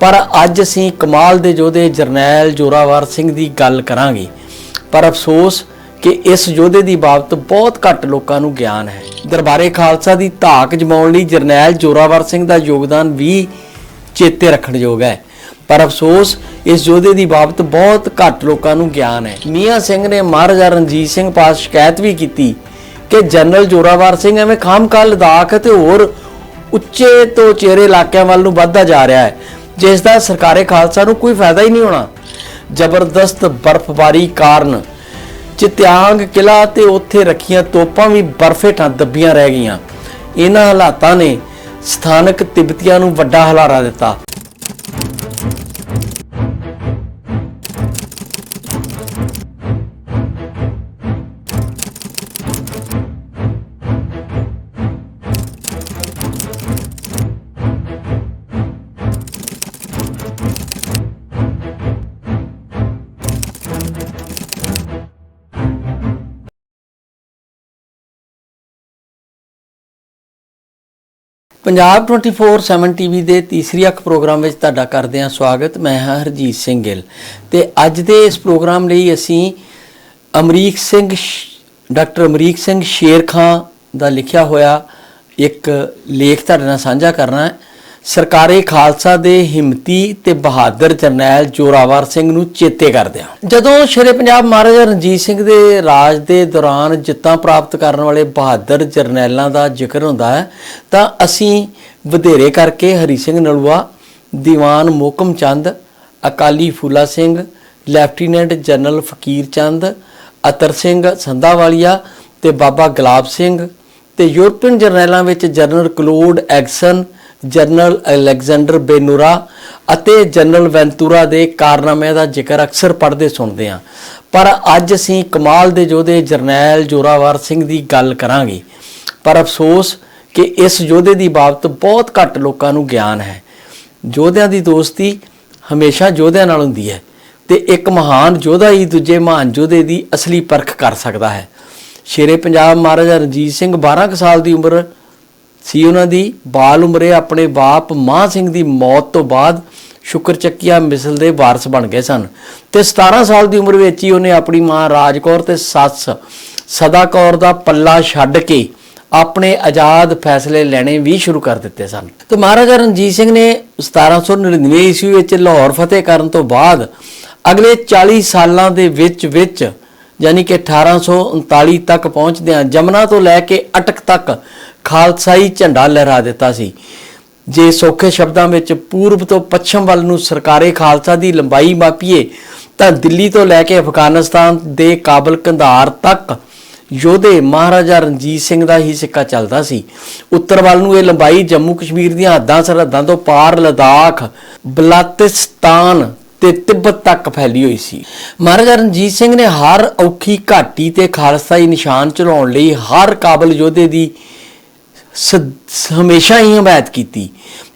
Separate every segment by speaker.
Speaker 1: ਪਰ ਅੱਜ ਅਸੀਂ ਕਮਾਲ ਦੇ ਯੋਧੇ ਜਰਨੈਲ ਜੋਰਾਵਰ ਸਿੰਘ ਦੀ ਗੱਲ ਕਰਾਂਗੇ। ਪਰ ਅਫਸੋਸ ਕਿ ਇਸ ਯੋਧੇ ਦੀ ਬਾਬਤ ਬਹੁਤ ਘੱਟ ਲੋਕਾਂ ਨੂੰ ਗਿਆਨ ਹੈ। ਦਰਬਾਰੇ ਖਾਲਸਾ ਦੀ ਧਾਕ ਜਮਾਉਣ ਲਈ ਜਰਨੈਲ ਜੋਰਾਵਰ ਸਿੰਘ ਦਾ ਯੋਗਦਾਨ ਵੀ ਚੇਤੇ ਰੱਖਣਯੋਗ ਹੈ। ਪਰ ਅਫਸੋਸ, ਇਸ ਯੋਧੇ ਦੀ ਬਾਬਤ ਬਹੁਤ ਘੱਟ ਲੋਕਾਂ ਨੂੰ ਗਿਆਨ ਹੈ। ਮੀਆਂ ਸਿੰਘ ਨੇ ਮਹਾਰਾਜਾ ਰਣਜੀਤ ਸਿੰਘ ਪਾਸ ਸ਼ਿਕਾਇਤ ਵੀ ਕੀਤੀ ਕਿ ਜਨਰਲ ਜੋਰਾਵਰ ਸਿੰਘ ਐਵੇਂ ਖਾਮਖਾਹ, ਲਦਾਖ ਤੇ ਹੋਰ ਉੱਚੇ ਤੋਂ ਚਿਹਰੇ ਇਲਾਕਿਆਂ ਵੱਲ ਨੂੰ ਵੱਧਦਾ ਜਾ ਰਿਹਾ ਹੈ। ਜਿਸ ਦਾ ਸਰਕਾਰੇ ਖਾਲਸਾ ਨੂੰ ਕੋਈ ਫਾਇਦਾ ਹੀ ਨਹੀਂ ਹੋਣਾ। ਜ਼ਬਰਦਸਤ ਬਰਫ਼ਬਾਰੀ ਕਾਰਨ ਚਿਤਿਆਂਗ ਕਿਲਾ ਤੇ ਉੱਥੇ ਰੱਖੀਆਂ ਤੋਪਾਂ ਵੀ ਬਰਫ਼ ਹੇਠਾਂ ਦੱਬੀਆਂ ਰਹਿ ਗਈਆਂ। ਇਹਨਾਂ ਹਾਲਾਤਾਂ ਨੇ ਸਥਾਨਕ ਤਿੱਬਤੀਆਂ ਨੂੰ ਵੱਡਾ ਹਲਾਰਾ ਦਿੱਤਾ। ਪੰਜਾਬ 24/7 ਟੀਵੀ ਦੇ ਤੀਸਰੀ ਅੱਖ ਪ੍ਰੋਗਰਾਮ ਵਿੱਚ ਤੁਹਾਡਾ ਕਰਦੇ ਹਾਂ ਸਵਾਗਤ। ਮੈਂ ਹਾਂ ਹਰਜੀਤ ਸਿੰਘ ਗਿੱਲ। ਤੇ ਅੱਜ ਦੇ ਇਸ ਪ੍ਰੋਗਰਾਮ ਲਈ ਅਸੀਂ ਅਮਰੀਕ ਸਿੰਘ ਸ਼- ਡਾਕਟਰ ਅਮਰੀਕ ਸਿੰਘ ਸ਼ੇਰ ਖਾਂ ਦਾ ਲਿਖਿਆ ਹੋਇਆ ਇੱਕ ਲੇਖ ਤੁਹਾਡੇ ਨਾਲ ਸਾਂਝਾ ਕਰਨਾ ਹੈ। ਸਰਕਾਰੇ ਖਾਲਸਾ ਦੇ ਹਿੰਮਤੀ ਤੇ ਬਹਾਦਰ ਜਰਨੈਲ ਜੋਰਾਵਰ ਸਿੰਘ ਨੂੰ ਚੇਤੇ ਕਰਦੇ ਹਾਂ। ਜਦੋਂ ਸ਼ੇਰੇ ਪੰਜਾਬ ਮਹਾਰਾਜਾ ਰਣਜੀਤ ਸਿੰਘ ਦੇ ਰਾਜ ਦੇ ਦੌਰਾਨ ਜਿੱਤਾਂ ਪ੍ਰਾਪਤ ਕਰਨ ਵਾਲੇ ਬਹਾਦਰ ਜਰਨੈਲਾਂ ਦਾ ਜ਼ਿਕਰ ਹੁੰਦਾ ਹੈ, ਤਾਂ ਅਸੀਂ ਵਧੇਰੇ ਕਰਕੇ ਹਰੀ ਸਿੰਘ ਨਲੂਆ, ਦੀਵਾਨ ਮੋਕਮ ਚੰਦ, ਅਕਾਲੀ ਫੂਲਾ ਸਿੰਘ, ਲੈਫਟੀਨੈਂਟ ਜਨਰਲ ਫਕੀਰ ਚੰਦ, ਅਤਰ ਸਿੰਘ ਸੰਧਾਵਾਲੀਆ ਤੇ ਬਾਬਾ ਗੁਲਾਬ ਸਿੰਘ ਤੇ ਯੂਰਪੀਅਨ ਜਰਨੈਲਾਂ ਵਿੱਚ ਜਨਰਲ ਕਲੋਡ ਐਗਸਨ ਜਨਰਲ ਅਲੈਗਜ਼ੈਂਡਰ ਬੇਨੂਰਾ ਅਤੇ ਜਨਰਲ ਵੈਂਤੂਰਾ ਦੇ ਕਾਰਨਾਮਿਆਂ ਦਾ ਜ਼ਿਕਰ ਅਕਸਰ ਪੜ੍ਹਦੇ ਸੁਣਦੇ ਹਾਂ। ਪਰ ਅੱਜ ਅਸੀਂ ਕਮਾਲ ਦੇ ਯੋਧੇ ਜਰਨੈਲ ਜੋਰਾਵਰ ਸਿੰਘ ਦੀ ਗੱਲ ਕਰਾਂਗੇ। ਪਰ ਅਫਸੋਸ ਕਿ ਇਸ ਯੋਧੇ ਦੀ ਬਾਬਤ ਬਹੁਤ ਘੱਟ ਲੋਕਾਂ ਨੂੰ ਗਿਆਨ ਹੈ। ਯੋਧਿਆਂ ਦੀ ਦੋਸਤੀ ਹਮੇਸ਼ਾ ਯੋਧਿਆਂ ਨਾਲ ਹੁੰਦੀ ਹੈ ਤੇ ਇੱਕ ਮਹਾਨ ਯੋਧਾ ਹੀ ਦੂਜੇ ਮਹਾਨ ਯੋਧੇ ਦੀ ਅਸਲੀ ਪਰਖ ਕਰ ਸਕਦਾ ਹੈ। ਸ਼ੇਰੇ ਪੰਜਾਬ ਮਹਾਰਾਜਾ ਰਣਜੀਤ ਸਿੰਘ 12 ਕੁ ਸਾਲ ਦੀ ਉਮਰ ਸੀ ਉਹਨਾਂ ਦੀ। ਬਾਲ ਉਮਰੇ ਆਪਣੇ ਬਾਪ ਮਾਂ ਸਿੰਘ ਦੀ ਮੌਤ ਤੋਂ ਬਾਅਦ ਸ਼ੁਕਰ ਚੱਕੀਆ ਮਿਸਲ ਦੇ ਵਾਰਸ ਬਣ ਗਏ ਸਨ। ਤੇ 17 ਸਾਲ ਦੀ ਉਮਰ ਵਿੱਚ ਹੀ ਉਹਨੇ ਆਪਣੀ ਮਾਂ ਰਾਜਕੌਰ ਤੇ ਸੱਸ ਸਦਾ ਕੌਰ ਦਾ ਪੱਲਾ ਛੱਡ ਕੇ ਆਪਣੇ ਆਜ਼ਾਦ ਫੈਸਲੇ ਲੈਣੇ ਵੀ ਸ਼ੁਰੂ ਕਰ ਦਿੱਤੇ ਸਨ। ਤੇ ਮਹਾਰਾਜਾ ਰਣਜੀਤ ਸਿੰਘ ਨੇ 1799 ਈਸਵੀ ਵਿੱਚ ਲਾਹੌਰ ਫਤਿਹ ਕਰਨ ਤੋਂ ਬਾਅਦ ਅਗਲੇ 40 ਸਾਲਾਂ ਦੇ ਵਿੱਚ ਵਿੱਚ, ਯਾਨੀ ਕਿ 1839 ਤੱਕ ਪਹੁੰਚਦਿਆਂ ਜਮਨਾ ਤੋਂ ਲੈ ਕੇ ਅਟਕ ਤੱਕ ਖਾਲਸਾਈ ਝੰਡਾ ਲਹਿਰਾ ਦਿੱਤਾ ਸੀ। ਜੇ ਸੌਖੇ ਸ਼ਬਦਾਂ ਵਿੱਚ ਪੂਰਬ ਤੋਂ ਪੱਛਮ ਵੱਲ ਨੂੰ ਸਰਕਾਰੇ ਖਾਲਸਾ ਦੀ ਲੰਬਾਈ ਮਾਪੀਏ, ਤਾਂ ਦਿੱਲੀ ਤੋਂ ਲੈ ਕੇ ਅਫਗਾਨਿਸਤਾਨ ਦੇ ਕਾਬਲ ਕੰਧਾਰ ਤੱਕ ਯੋਧੇ ਮਹਾਰਾਜਾ ਰਣਜੀਤ ਸਿੰਘ ਦਾ ਹੀ ਸਿੱਕਾ ਚੱਲਦਾ ਸੀ। ਉੱਤਰ ਵੱਲ ਨੂੰ ਇਹ ਲੰਬਾਈ ਜੰਮੂ ਕਸ਼ਮੀਰ ਦੀਆਂ ਹੱਦਾਂ ਸਰਹੱਦਾਂ ਤੋਂ ਪਾਰ ਲਦਾਖ, ਬਲਾਤਿਸਤਾਨ ਤੇ ਤਿੱਬਤ ਤੱਕ ਫੈਲੀ ਹੋਈ ਸੀ। ਮਹਾਰਾਜਾ ਰਣਜੀਤ ਸਿੰਘ ਨੇ ਹਰ ਔਖੀ ਘਾਟੀ ਤੇ ਖਾਲਸਾਈ ਨਿਸ਼ਾਨ ਚਲਾਉਣ ਲਈ ਹਰ ਕਾਬਲ ਯੋਧੇ ਦੀ ਸ- ਹਮੇਸ਼ਾ ਹੀ ਹਮਾਇਤ ਕੀਤੀ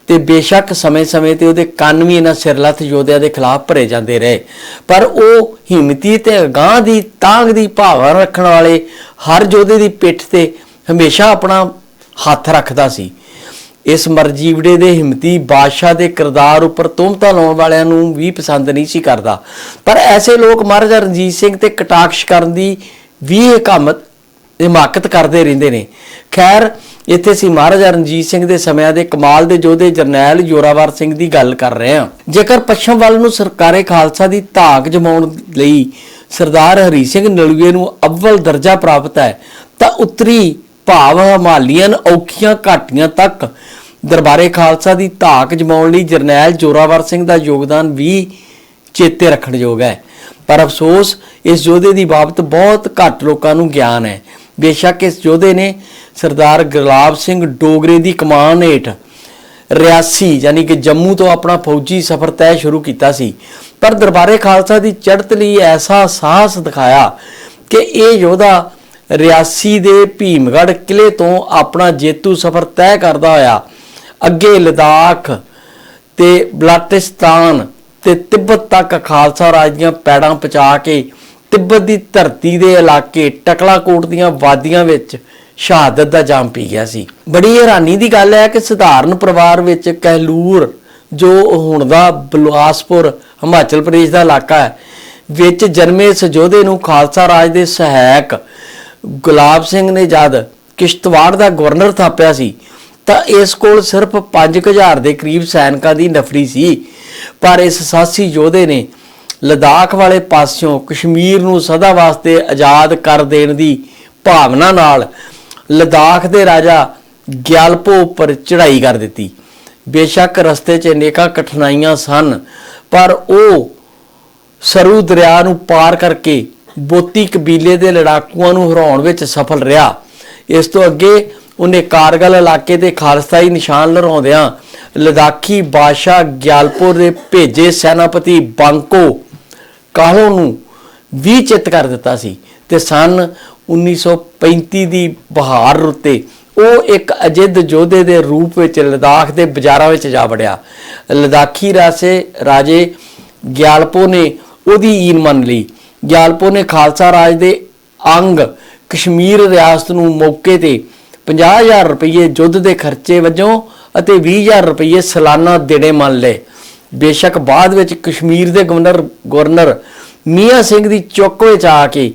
Speaker 1: ਤੇ ਬੇਸ਼ੱਕ ਸਮੇਂ-ਸਮੇਂ ਤੇ ਉਹਦੇ ਕੰਨ ਵੀ ਇਹਨਾਂ ਸਿਰਲੱਥ ਯੋਧਿਆਂ ਦੇ ਖਿਲਾਫ ਭਰੇ ਜਾਂਦੇ ਰਹੇ। ਪਰ ਉਹ ਹਿੰਮਤੀ ਤੇ ਅਗਾਹ ਦੀ ਤਾਂਗ ਦੀ ਭਾਵਨਾ ਰੱਖਣ ਵਾਲੇ ਹਰ ਯੋਧੇ ਦੀ ਪਿੱਠ ਤੇ ਹਮੇਸ਼ਾ ਆਪਣਾ ਹੱਥ ਰੱਖਦਾ ਸੀ। ਇਸ ਮਰਜੀਵੜੇ ਦੇ ਹਿੰਮਤੀ ਬਾਦਸ਼ਾਹ ਦੇ ਕਿਰਦਾਰ ਉੱਪਰ ਤੁਮਤਾਂ ਲਾਉਣ ਵਾਲਿਆਂ ਨੂੰ ਵੀ ਪਸੰਦ ਨਹੀਂ ਸੀ ਕਰਦਾ। ਪਰ ਐਸੇ ਲੋਕ ਮਹਾਰਾਜਾ ਰਣਜੀਤ ਸਿੰਘ ਤੇ ਕਟਾਕਸ਼ ਕਰਨ ਦੀ ਵੀ ਹਕਾਮਤ, ਹਿਮਾਕਤ ਕਰਦੇ ਰਹਿੰਦੇ ਨੇ। ਖੈਰ ਇੱਥੇ ਸੀ ਮਹਾਰਾਜਾ ਰਣਜੀਤ ਸਿੰਘ ਦੇ ਸਮਿਆਂ ਦੇ ਕਮਾਲ ਦੇ ਯੋਧੇ ਜਰਨੈਲ ਜੋਰਾਵਰ ਸਿੰਘ ਦੀ ਗੱਲ ਕਰ ਰਹੇ ਹਾਂ। ਜੇਕਰ ਪੱਛਮ ਵੱਲ ਨੂੰ ਸਰਕਾਰੇ ਖਾਲਸਾ ਦੀ ਧਾਕ ਜਮਾਉਣ ਲਈ ਸਰਦਾਰ ਹਰੀ ਸਿੰਘ ਨਲੂਏ ਨੂੰ ਅਵਲ ਦਰਜਾ ਪ੍ਰਾਪਤ ਹੈ, ਤਾਂ ਉੱਤਰੀ ਭਾਵ ਹਿਮਾਲੀਅਨ ਔਖੀਆਂ ਘਾਟੀਆਂ ਤੱਕ ਦਰਬਾਰੇ ਖਾਲਸਾ ਦੀ ਧਾਕ ਜਮਾਉਣ ਲਈ ਜਰਨੈਲ ਜੋਰਾਵਰ ਸਿੰਘ ਦਾ ਯੋਗਦਾਨ ਵੀ ਚੇਤੇ ਰੱਖਣਯੋਗ ਹੈ। ਪਰ ਅਫਸੋਸ, ਇਸ ਯੋਧੇ ਦੀ ਬਾਬਤ ਬਹੁਤ ਘੱਟ ਲੋਕਾਂ ਨੂੰ ਗਿਆਨ ਹੈ। ਬੇਸ਼ੱਕ ਇਸ ਯੋਧੇ ਨੇ ਸਰਦਾਰ ਗੁਲਾਬ ਸਿੰਘ ਡੋਗਰੇ ਦੀ ਕਮਾਨ ਹੇਠ ਰਿਆਸੀ, ਯਾਨੀ ਕਿ ਜੰਮੂ ਤੋਂ ਆਪਣਾ ਫੌਜੀ ਸਫ਼ਰ ਤੈਅ ਸ਼ੁਰੂ ਕੀਤਾ ਸੀ। ਪਰ ਦਰਬਾਰੇ ਖਾਲਸਾ ਦੀ ਚੜ੍ਹਤ ਲਈ ਐਸਾ ਸਾਹਸ ਦਿਖਾਇਆ ਕਿ ਇਹ ਯੋਧਾ ਰਿਆਸੀ ਦੇ ਭੀਮਗੜ੍ਹ ਕਿਲੇ ਤੋਂ ਆਪਣਾ ਜੇਤੂ ਸਫ਼ਰ ਤੈਅ ਕਰਦਾ ਹੋਇਆ। ਅੱਗੇ ਲਦਾਖ ਤੇ ਬਲਾਟਿਸਤਾਨ ਤੇ ਤਿੱਬਤ ਤੱਕ ਖਾਲਸਾ ਰਾਜ ਦੀਆਂ ਪੈੜਾਂ ਪਹੁੰਚਾ ਕੇ ਤਿੱਬਤ ਦੀ ਧਰਤੀ ਦੇ ਇਲਾਕੇ ਟਕਲਾਕੋਟ ਦੀਆਂ ਵਾਦੀਆਂ ਵਿੱਚ ਸ਼ਹਾਦਤ ਦਾ ਜਾਮ ਪੀ ਗਿਆ ਸੀ। ਬੜੀ ਹੈਰਾਨੀ ਦੀ ਗੱਲ ਹੈ ਕਿ ਸਧਾਰਨ ਪਰਿਵਾਰ ਵਿੱਚ ਕਹਿਲੂਰ, ਜੋ ਹੁਣ ਦਾ ਬਲਵਾਸਪੁਰ ਹਿਮਾਚਲ ਪ੍ਰਦੇਸ਼ ਦਾ ਇਲਾਕਾ ਹੈ, ਵਿੱਚ ਜਨਮੇ ਇਸ ਯੋਧੇ ਨੂੰ ਖਾਲਸਾ ਰਾਜ ਦੇ ਸਹਾਇਕ ਗੁਲਾਬ ਸਿੰਘ ਨੇ ਜਦ ਕਿਸ਼ਤਵਾੜ ਦਾ ਗਵਰਨਰ ਥਾਪਿਆ ਸੀ, ਤਾਂ ਇਸ ਕੋਲ ਸਿਰਫ 5000 ਦੇ ਕਰੀਬ ਸੈਨਿਕਾਂ ਦੀ ਨਫਰੀ ਸੀ, ਪਰ ਇਸ ਸਾਹਸੀ ਯੋਧੇ ਨੇ ਲਦਾਖ ਵਾਲੇ ਪਾਸਿਓਂ ਕਸ਼ਮੀਰ ਨੂੰ ਸਦਾ ਵਾਸਤੇ ਆਜ਼ਾਦ ਕਰ ਦੇਣ ਦੀ ਭਾਵਨਾ ਨਾਲ ਲਦਾਖ ਦੇ ਰਾਜਾ ਗਿਆਲਪੋ ਉੱਪਰ ਚੜ੍ਹਾਈ ਕਰ ਦਿੱਤੀ। ਬੇਸ਼ੱਕ ਰਸਤੇ 'ਚ ਅਨੇਕਾਂ ਕਠਿਨਾਈਆਂ ਸਨ, ਪਰ ਉਹ ਸਰੂ ਦਰਿਆ ਨੂੰ ਪਾਰ ਕਰਕੇ ਬੋਤੀ ਕਬੀਲੇ ਦੇ ਲੜਾਕੂਆਂ ਨੂੰ ਹਰਾਉਣ ਵਿੱਚ ਸਫਲ ਰਿਹਾ। ਇਸ ਤੋਂ ਅੱਗੇ ਉਹਨੇ ਕਾਰਗਲ ਇਲਾਕੇ ਤੇ ਖਾਲਸਾਈ ਨਿਸ਼ਾਨ ਲਹਿਰਾਉਂਦਿਆਂ ਲਦਾਖੀ ਬਾਦਸ਼ਾਹ ਗਿਆਲਪੁਰ ਦੇ ਭੇਜੇ ਸੈਨਾਪਤੀ ਬਾਂਕੋ ਕਾਹਲੋ ਨੂੰ ਵੀ ਚਿੱਤ ਕਰ ਦਿੱਤਾ ਸੀ ਤੇ ਸਨ 1935 ਦੀ ਬਹਾਰ ਰੁੱਤੇ ਉਹ ਇੱਕ ਅਜਿੱਦ ਯੋਧੇ ਦੇ ਰੂਪ ਵਿੱਚ ਲਦਾਖ ਦੇ ਬਾਜ਼ਾਰਾਂ ਵਿੱਚ ਜਾ ਵੜਿਆ। ਲਦਾਖੀ ਰਾਸੇ ਰਾਜੇ ਗਿਆਲਪੋ ਨੇ ਉਹਦੀ ਈਨ ਮੰਨ ਲਈ। ਗਿਆਲਪੋ ਨੇ ਖਾਲਸਾ ਰਾਜ ਦੇ ਅੰਗ ਕਸ਼ਮੀਰ ਰਿਆਸਤ ਨੂੰ ਮੌਕੇ ਤੇ 50000 ਰੁਪਏ ਯੁੱਧ ਦੇ ਖਰਚੇ ਵਜੋਂ ਅਤੇ 20000 ਰੁਪਏ ਸਾਲਾਨਾ ਦੇਣੇ ਮੰਨ ਲਏ। ਬੇਸ਼ੱਕ ਬਾਅਦ ਵਿੱਚ ਕਸ਼ਮੀਰ ਦੇ ਗਵਰਨਰ ਗਵਰਨਰ ਮੀਆਂ ਸਿੰਘ ਦੀ ਚੁੱਕ ਵਿੱਚ ਆ ਕੇ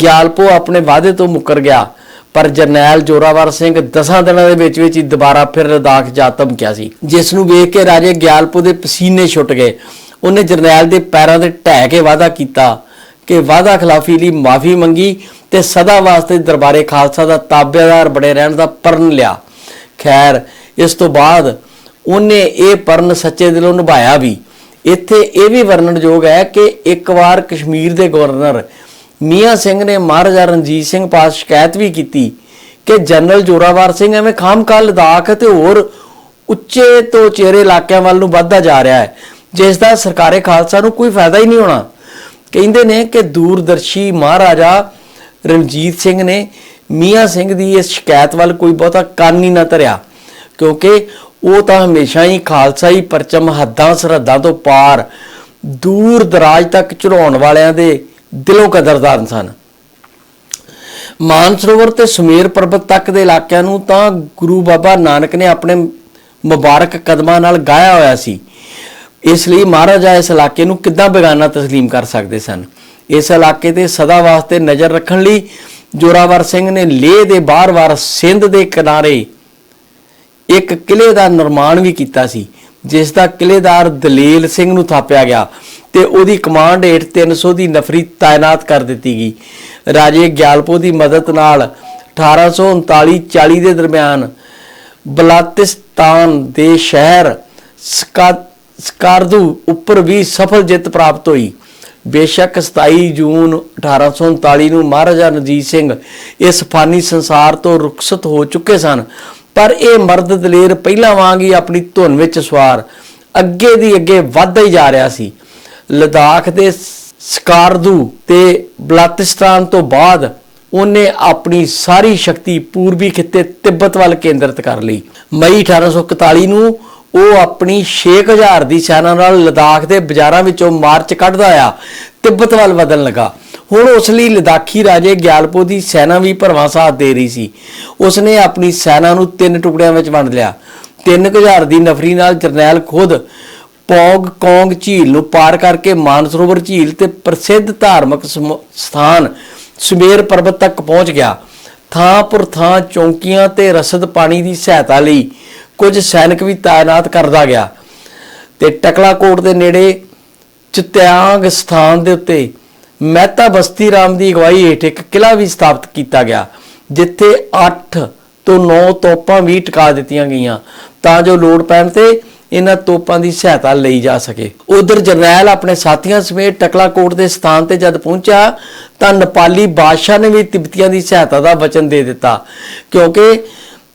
Speaker 1: ਗਿਆਲਪੋ ਆਪਣੇ ਵਾਅਦੇ ਤੋਂ ਮੁੱਕਰ ਗਿਆ। ਪਰ ਜਰਨੈਲ ਜੋਰਾਵਰ ਸਿੰਘ ਦਸਾਂ ਦਿਨਾਂ ਦੇ ਵਿੱਚ ਵਿੱਚ ਹੀ ਦੁਬਾਰਾ ਫਿਰ ਲਦਾਖ ਜਾ ਧਮਕਿਆ ਸੀ। ਜਿਸ ਨੂੰ ਵੇਖ ਕੇ ਰਾਜੇ ਗਿਆਲਪੋ ਦੇ ਪਸੀਨੇ ਛੁੱਟ ਗਏ। ਉਹਨੇ ਜਰਨੈਲ ਦੇ ਪੈਰਾਂ ਤੇ ਢਹਿ ਕੇ ਵਾਅਦਾ ਕੀਤਾ ਕਿ ਵਾਅਦਾ ਖਿਲਾਫੀ ਲਈ ਮਾਫੀ ਮੰਗੀ ਤੇ ਸਦਾ ਵਾਸਤੇ ਦਰਬਾਰੇ ਖਾਲਸਾ ਦਾ ਤਾਬੇਦਾਰ ਬਣੇ ਰਹਿਣ ਦਾ ਪਰਨ ਲਿਆ। ਖੈਰ, ਇਸ ਤੋਂ ਬਾਅਦ ਉਹਨੇ ਇਹ ਪਰਨ ਸੱਚੇ ਦਿਲੋਂ ਨਿਭਾਇਆ ਵੀ। ਇੱਥੇ ਇਹ ਵੀ ਵਰਣਨਯੋਗ ਹੈ ਕਿ ਇੱਕ ਵਾਰ ਕਸ਼ਮੀਰ ਦੇ ਗਵਰਨਰ ਮੀਆਂ ਸਿੰਘ ਨੇ ਮਹਾਰਾਜਾ ਰਣਜੀਤ ਸਿੰਘ ਪਾਸ ਸ਼ਿਕਾਇਤ ਵੀ ਕੀਤੀ ਕਿ ਜਨਰਲ ਜੋਰਾਵਰ ਸਿੰਘ ਐਵੇਂ ਖਾਮਖਾ ਲਦਾਖ ਤੇ ਹੋਰ ਉੱਚੇ ਤੋਂ ਚਿਹਰੇ ਇਲਾਕਿਆਂ ਵੱਲ ਨੂੰ ਵੱਧਦਾ ਜਾ ਰਿਹਾ ਹੈ, ਜਿਸ ਦਾ ਸਰਕਾਰੇ ਖਾਲਸਾ ਨੂੰ ਕੋਈ ਫਾਇਦਾ ਹੀ ਨਹੀਂ ਹੋਣਾ। ਕਹਿੰਦੇ ਨੇ ਕਿ ਦੂਰਦਰਸ਼ੀ ਮਹਾਰਾਜਾ ਰਣਜੀਤ ਸਿੰਘ ਨੇ ਮੀਆਂ ਸਿੰਘ ਦੀ ਇਸ ਸ਼ਿਕਾਇਤ ਵੱਲ ਕੋਈ ਬਹੁਤਾ ਕੰਨ ਹੀ ਨਾ ਧਰਿਆ, ਕਿਉਂਕਿ ਉਹ ਤਾਂ ਹਮੇਸ਼ਾ ਹੀ ਖਾਲਸਾ ਹੀ ਪਰਚਮ ਹੱਦਾਂ ਸਰਹੱਦਾਂ ਤੋਂ ਪਾਰ ਦੂਰ ਦਰਾਜ ਤੱਕ ਚੜਾਉਣ ਵਾਲਿਆਂ ਦੇ ਦਿਲੋਂ ਕਦਰਦਾਨ ਸਨ। ਮਾਨਸਰੋਵਰ ਤੇ ਸੁਮੇਰ ਪਰਬਤ ਤੱਕ ਦੇ ਇਲਾਕਿਆਂ ਨੂੰ ਤਾਂ ਗੁਰੂ ਬਾਬਾ ਨਾਨਕ ਨੇ ਆਪਣੇ ਮੁਬਾਰਕ ਕਦਮਾਂ ਨਾਲ ਗਾਇਆ ਹੋਇਆ ਸੀ। ਇਸ ਲਈ ਮਹਾਰਾਜਾ ਇਸ ਇਲਾਕੇ ਨੂੰ ਕਿੱਦਾਂ ਬੇਗਾਨਾ ਤਸਲੀਮ ਕਰ ਸਕਦੇ ਸਨ? ਇਸ ਇਲਾਕੇ ਤੇ ਸਦਾ ਵਾਸਤੇ ਨਜ਼ਰ ਰੱਖਣ ਲਈ ਜੋਰਾਵਰ ਸਿੰਘ ਨੇ ਲੇਹ ਦੇ ਬਾਰ-ਬਾਰ ਸਿੰਧ ਦੇ ਕਿਨਾਰੇ ਇੱਕ ਕਿਲੇ ਦਾ ਨਿਰਮਾਣ ਵੀ ਕੀਤਾ ਸੀ, ਜਿਸ ਦਾ ਕਿਲੇਦਾਰ ਦਲੇਲ ਸਿੰਘ ਨੂੰ ਥਾਪਿਆ ਗਿਆ ਤੇ ਉਹਦੀ ਕਮਾਂਡ ਹੇਠ 300 ਦੀ ਨਫਰੀ ਤਾਇਨਾਤ ਕਰ ਦਿੱਤੀ ਗਈ। ਰਾਜੇ ਗਿਆਲਪੋ ਦੀ ਮਦਦ ਨਾਲ 1839-40 ਦੇ ਦਰਮਿਆਨ ਬਲਾਤਿਸਤਾਨ ਦੇ ਸ਼ਹਿਰ ਸਕਾ- ਸਕਾਰਦੂ ਉੱਪਰ ਵੀ ਸਫਲ ਜਿੱਤ ਪ੍ਰਾਪਤ ਹੋਈ। ਬੇਸ਼ੱਕ 27 ਜੂਨ 1839 ਨੂੰ ਮਹਾਰਾਜਾ ਰਣਜੀਤ ਸਿੰਘ ਇਸ ਫਾਨੀ ਸੰਸਾਰ ਤੋਂ ਰੁਖਸਤ ਹੋ ਚੁੱਕੇ ਸਨ। ਪਰ ਇਹ ਮਰਦ ਦਲੇਰ ਪਹਿਲਾਂ ਵਾਂਗ ਹੀ ਆਪਣੀ ਧੁਨ ਵਿੱਚ ਸਵਾਰ ਅੱਗੇ ਦੀ ਅੱਗੇ ਵੱਧਦਾ ਹੀ ਜਾ ਰਿਹਾ ਸੀ। ਲਦਾਖ ਦੇ ਸਕਾਰਦੂ ਤੇ ਬਲਾਤਿਸਤਾਨ ਤੋਂ ਬਾਅਦ ਉਹਨੇ ਆਪਣੀ ਸਾਰੀ ਸ਼ਕਤੀ ਪੂਰਬੀ ਖਿੱਤੇ ਤਿੱਬਤ ਵੱਲ ਕੇਂਦਰਿਤ ਕਰ ਲਈ। ਮਈ 1841 ਨੂੰ ਉਹ ਆਪਣੀ 6000 ਦੀ ਸੈਨਾ ਨਾਲ ਲਦਾਖ ਦੇ ਬਾਜ਼ਾਰਾਂ ਵਿੱਚੋਂ ਮਾਰਚ ਕੱਢਦਾ ਆ ਤਿੱਬਤ ਵੱਲ ਵਧਣ ਲੱਗਾ। ਹੁਣ ਉਸ ਲਈ ਲਦਾਖੀ ਰਾਜੇ ਗਿਆਲਪੋ ਦੀ ਸੈਨਾ ਵੀ ਭਰਵਾਂ ਸਾਥ ਦੇ ਰਹੀ ਸੀ। ਉਸਨੇ ਆਪਣੀ ਸੈਨਾ ਨੂੰ ਤਿੰਨ ਟੁਕੜਿਆਂ ਵਿੱਚ ਵੰਡ ਲਿਆ। 3000 ਦੀ ਨਫਰੀ ਨਾਲ ਜਰਨੈਲ ਖੁਦ ਪੌਗ ਕੌਂਗ ਝੀਲ ਨੂੰ ਪਾਰ ਕਰਕੇ ਮਾਨਸਰੋਵਰ ਝੀਲ ਤੇ ਪ੍ਰਸਿੱਧ ਧਾਰਮਿਕ ਸਮ- ਸਥਾਨ ਸੁਮੇਰ ਪਰਬਤ ਤੱਕ ਪਹੁੰਚ ਗਿਆ। ਥਾਂ ਪਰ ਥਾਂ ਚੌਂਕੀਆਂ ਤੇ ਰਸਦ ਪਾਣੀ ਦੀ ਸਹਾਇਤਾ ਲਈ ਕੁਝ ਸੈਨਿਕ ਵੀ ਤਾਇਨਾਤ ਕਰਦਾ ਗਿਆ। ਤੇ ਟਕਲਾਕੋਟ ਦੇ ਨੇੜੇ ਚਿਤਿਆਂਗ ਸਥਾਨ ਦੇ ਉੱਤੇ ਮਹਿਤਾ ਬਸਤੀ ਰਾਮ ਦੀ ਅਗਵਾਈ ਹੇਠ ਇੱਕ ਕਿਲਾ ਵੀ ਸਥਾਪਿਤ ਕੀਤਾ ਗਿਆ, ਜਿੱਥੇ 8 ਤੋਂ 9 ਤੋਪਾਂ ਵੀ ਟਿਕਾ ਦਿੱਤੀਆਂ ਗਈਆਂ ਤਾਂ ਜੋ ਲੋੜ ਪੈਣ ਤੇ ਇਹਨਾਂ ਤੋਪਾਂ ਦੀ ਸਹਾਇਤਾ ਲਈ ਜਾ ਸਕੇ। ਉਧਰ ਜਰਨੈਲ ਆਪਣੇ ਸਾਥੀਆਂ ਸਮੇਤ ਟਕਲਾਕੋਟ ਦੇ ਸਥਾਨ ਤੇ ਜਦ ਪਹੁੰਚਿਆ ਤਾਂ ਨੇਪਾਲੀ ਬਾਦਸ਼ਾਹ ਨੇ ਵੀ ਤਿਬਤੀਆਂ ਦੀ ਸਹਾਇਤਾ ਦਾ ਵਚਨ ਦੇ ਦਿੱਤਾ, ਕਿਉਂਕਿ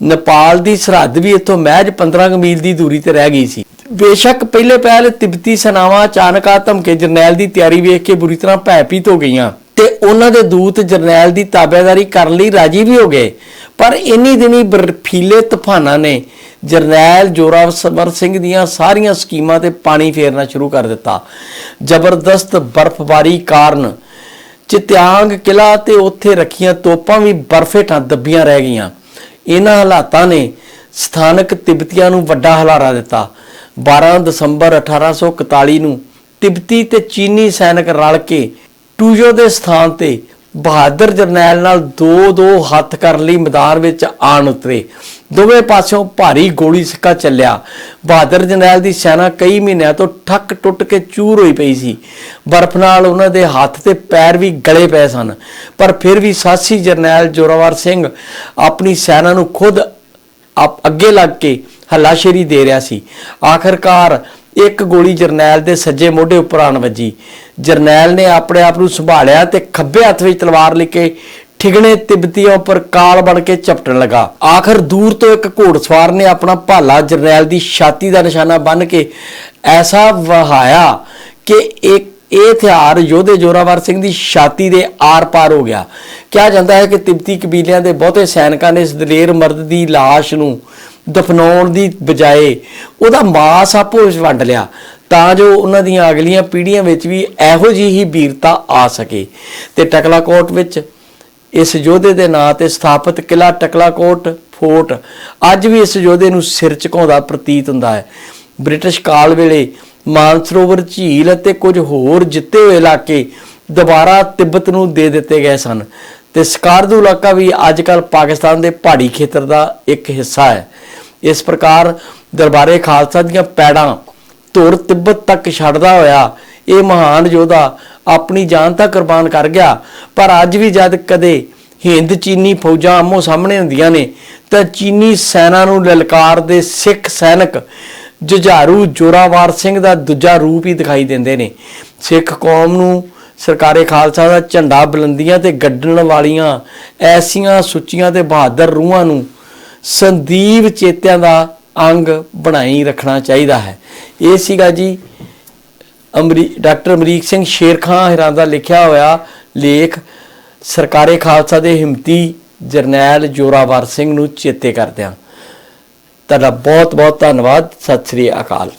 Speaker 1: ਨੇਪਾਲ ਦੀ ਸਰਹੱਦ ਵੀ ਇੱਥੋਂ ਮਹਿਜ 15 ਕੁ ਮੀਲ ਦੀ ਦੂਰੀ ਤੇ ਰਹਿ ਗਈ ਸੀ। ਬੇਸ਼ੱਕ ਪਹਿਲੇ ਪਹਿਲ ਤਿਬਤੀ ਸੈਨਾਵਾਂ ਅਚਾਨਕ ਆ ਧਮਕੇ ਜਰਨੈਲ ਦੀ ਤਿਆਰੀ ਵੇਖ ਕੇ ਬੁਰੀ ਤਰ੍ਹਾਂ ਭੈਭੀਤ ਹੋ ਗਈਆਂ ਤੇ ਉਹਨਾਂ ਦੇ ਦੂਤ ਜਰਨੈਲ ਦੀ ਤਾਬੇਦਾਰੀ ਕਰਨ ਲਈ ਰਾਜੀ ਵੀ ਹੋ ਗਏ। ਪਰ ਇੰਨੀ ਦਿਨੀ ਬਰਫੀਲੇ ਤੂਫਾਨਾਂ ਨੇ ਜਰਨੈਲ ਜੋਰਾਵਰ ਸਿੰਘ ਦੀਆਂ ਸਾਰੀਆਂ ਸਕੀਮਾਂ ਤੇ ਪਾਣੀ ਫੇਰਨਾ ਸ਼ੁਰੂ ਕਰ ਦਿੱਤਾ। ਜ਼ਬਰਦਸਤ ਬਰਫ਼ਬਾਰੀ ਕਾਰਨ ਚਿਤਿਆਂਗ ਕਿਲਾ ਤੇ ਉੱਥੇ ਰੱਖੀਆਂ ਤੋਪਾਂ ਵੀ ਬਰਫ਼ ਹੇਠਾਂ ਦੱਬੀਆਂ ਰਹਿ ਗਈਆਂ। ਇਹਨਾਂ ਹਾਲਾਤਾਂ ਨੇ ਸਥਾਨਕ ਤਿੱਬਤੀਆਂ ਨੂੰ ਵੱਡਾ ਹਲਾਰਾ ਦਿੱਤਾ। 12 ਦਸੰਬਰ 1841 ਨੂੰ ਤਿਬਤੀ ਤੇ ਚੀਨੀ ਸੈਨਿਕ ਰਲ ਕੇ ਟੂਜੋ ਦੇ ਸਥਾਨ ਤੇ ਬਹਾਦਰ ਜਰਨੈਲ ਨਾਲ ਦੋ ਦੋ ਹੱਥ ਕਰਨ ਲਈ ਮੈਦਾਨ ਵਿੱਚ ਆਣ ਉਤਰੇ। ਦੋਵੇਂ ਪਾਸਿਓਂ ਭਾਰੀ ਗੋਲੀ ਸਿੱਕਾ ਚੱਲਿਆ। ਬਹਾਦਰ ਜਰਨੈਲ ਦੀ ਸੈਨਾ ਕਈ ਮਹੀਨਿਆਂ ਤੋਂ ਠੱਕ ਟੁੱਟ ਕੇ ਚੂਰ ਹੋਈ ਪਈ ਸੀ। ਬਰਫ਼ ਨਾਲ ਉਹਨਾਂ ਦੇ ਹੱਥ ਤੇ ਪੈਰ ਵੀ ਗਲੇ ਪਏ ਸਨ। ਪਰ ਫਿਰ ਵੀ ਸਾਸੀ ਜਰਨੈਲ ਜੋਰਾਵਰ ਸਿੰਘ ਆਪਣੀ ਸੈਨਾ ਨੂੰ ਖੁਦ ਆਪ ਅੱਗੇ ਲੱਗ ਕੇ ਹੱਲਾਸ਼ੇਰੀ ਦੇ ਰਿਹਾ ਸੀ। ਆਖਰਕਾਰ ਇੱਕ ਗੋਲੀ ਜਰਨੈਲ ਦੇ ਸੱਜੇ ਮੋਢੇ ਉੱਪਰ ਆਣ ਵੱਜੀ। ਜਰਨੈਲ ਨੇ ਆਪਣੇ ਆਪ ਨੂੰ ਸੰਭਾਲਿਆ ਤੇ ਖੱਬੇ ਹੱਥ ਵਿੱਚ ਤਲਵਾਰ ਲੈ ਕੇ ਠਿਗਣੇ ਤਿੱਬਤੀਆਂ ਉੱਪਰ ਕਾਲ ਬਣ ਕੇ ਝਪਟਣ ਲਗਾ। ਆਖਰ ਦੂਰ ਤੋਂ ਇੱਕ ਘੋੜਸਵਾਰ ਨੇ ਆਪਣਾ ਭਾਲਾ ਜਰਨੈਲ ਦੀ ਛਾਤੀ ਦਾ ਨਿਸ਼ਾਨਾ ਬੰਨ ਕੇ ਐਸਾ ਵਹਾਇਆ ਕਿ ਇੱਕ ਇਹ ਹਥਿਆਰ ਯੋਧੇ ਜੋਰਾਵਰ ਸਿੰਘ ਦੀ ਛਾਤੀ ਦੇ ਆਰ-ਪਾਰ ਹੋ ਗਿਆ। ਕਿਹਾ ਜਾਂਦਾ ਹੈ ਕਿ ਤਿਬਤੀ ਕਬੀਲਿਆਂ ਦੇ ਬਹੁਤੇ ਸੈਨਿਕਾਂ ਨੇ ਇਸ ਦਲੇਰ ਮਰਦ ਦੀ ਲਾਸ਼ ਨੂੰ ਦਫਨਾਉਣ ਦੀ ਬਜਾਏ ਉਹਦਾ ਮਾਸ ਆਪੋ ਵਿੱਚ ਵੰਡ ਲਿਆ, ਤਾਂ ਜੋ ਉਹਨਾਂ ਦੀਆਂ ਅਗਲੀਆਂ ਪੀੜ੍ਹੀਆਂ ਵਿੱਚ ਵੀ ਇਹੋ ਜਿਹੀ ਹੀ ਵੀਰਤਾ ਆ ਸਕੇ। ਤੇ ਟਕਲਾਕੋਟ ਵਿੱਚ ਇਸ ਯੋਧੇ ਦੇ ਨਾਂ ਤੇ ਸਥਾਪਿਤ ਕਿਲਾ ਟਕਲਾਕੋਟ ਫੋਰਟ ਅੱਜ ਵੀ ਇਸ ਯੋਧੇ ਨੂੰ ਸਿਰ ਝੁਕਾਉਂਦਾ ਪ੍ਰਤੀਤ ਹੁੰਦਾ ਹੈ। ਬ੍ਰਿਟਿਸ਼ ਕਾਲ ਵੇਲੇ ਮਾਨਸਰੋਵਰ, ਝੀਲ ਅਤੇ ਕੁਝ ਹੋਰ ਜਿੱਤੇ ਹੋਏ ਇਲਾਕੇ ਦੁਬਾਰਾ ਤਿੱਬਤ ਨੂੰ ਦੇ ਦਿੱਤੇ ਗਏ ਸਨ। ਤੇ ਸਕਾਰਦੂ ਇਲਾਕਾ ਵੀ ਅੱਜਕੱਲ ਪਾਕਿਸਤਾਨ ਦੇ ਪਹਾੜੀ ਖੇਤਰ ਦਾ ਇੱਕ ਹਿੱਸਾ ਹੈ। ਇਸ ਪ੍ਰਕਾਰ ਦਰਬਾਰੇ ਖਾਲਸਾ ਦੀਆਂ ਪੈੜਾਂ ਧੁਰ ਤਿੱਬਤ ਤੱਕ ਛੱਡਦਾ ਹੋਇਆ ਇਹ ਮਹਾਨ ਯੋਧਾ ਆਪਣੀ ਜਾਨ ਤਾਂ ਕੁਰਬਾਨ ਕਰ ਗਿਆ, ਪਰ ਅੱਜ ਵੀ ਜਦ ਕਦੇ ਹਿੰਦ ਚੀਨੀ ਫੌਜਾਂ ਆਮੋ ਸਾਹਮਣੇ ਹੁੰਦੀਆਂ ਨੇ, ਤਾਂ ਚੀਨੀ ਸੈਨਾ ਨੂੰ ਲਲਕਾਰ ਦੇ ਸਿੱਖ ਸੈਨਿਕ ਜੁਝਾਰੂ ਜ਼ੋਰਾਵਾਰ ਸਿੰਘ ਦਾ ਦੂਜਾ ਰੂਪ ਹੀ ਦਿਖਾਈ ਦਿੰਦੇ ਨੇ। ਸਿੱਖ ਕੌਮ ਨੂੰ ਸਰਕਾਰੇ ਖਾਲਸਾ ਦਾ ਝੰਡਾ ਬੁਲੰਦੀਆਂ ਤੇ ਗੱਡਣ ਵਾਲੀਆਂ ਐਸੀਆਂ ਸੁੱਚੀਆਂ ਤੇ ਬਹਾਦਰ ਰੂਹਾਂ ਨੂੰ ਸੰਦੀਪ ਚੇਤਿਆਂ ਦਾ ਅੰਗ ਬਣਾਈ ਰੱਖਣਾ ਚਾਹੀਦਾ ਹੈ। ਇਹ ਸੀਗਾ ਜੀ, ਅਮਰੀ, ਡਾਕਟਰ ਅਮਰੀਕ ਸਿੰਘ ਸ਼ੇਰਖਾਂ ਹਿਰਾਂ ਦਾ ਲਿਖਿਆ ਹੋਇਆ ਲੇਖ, ਸਰਕਾਰੇ ਖਾਲਸਾ ਦੇ ਹਿੰਮਤੀ ਜਰਨੈਲ ਜੋਰਾਵਰ ਸਿੰਘ ਨੂੰ ਚੇਤੇ ਕਰਦਿਆਂ। ਤੁਹਾਡਾ ਬਹੁਤ ਬਹੁਤ ਧੰਨਵਾਦ, ਸਤਿ ਸ੍ਰੀ ਅਕਾਲ।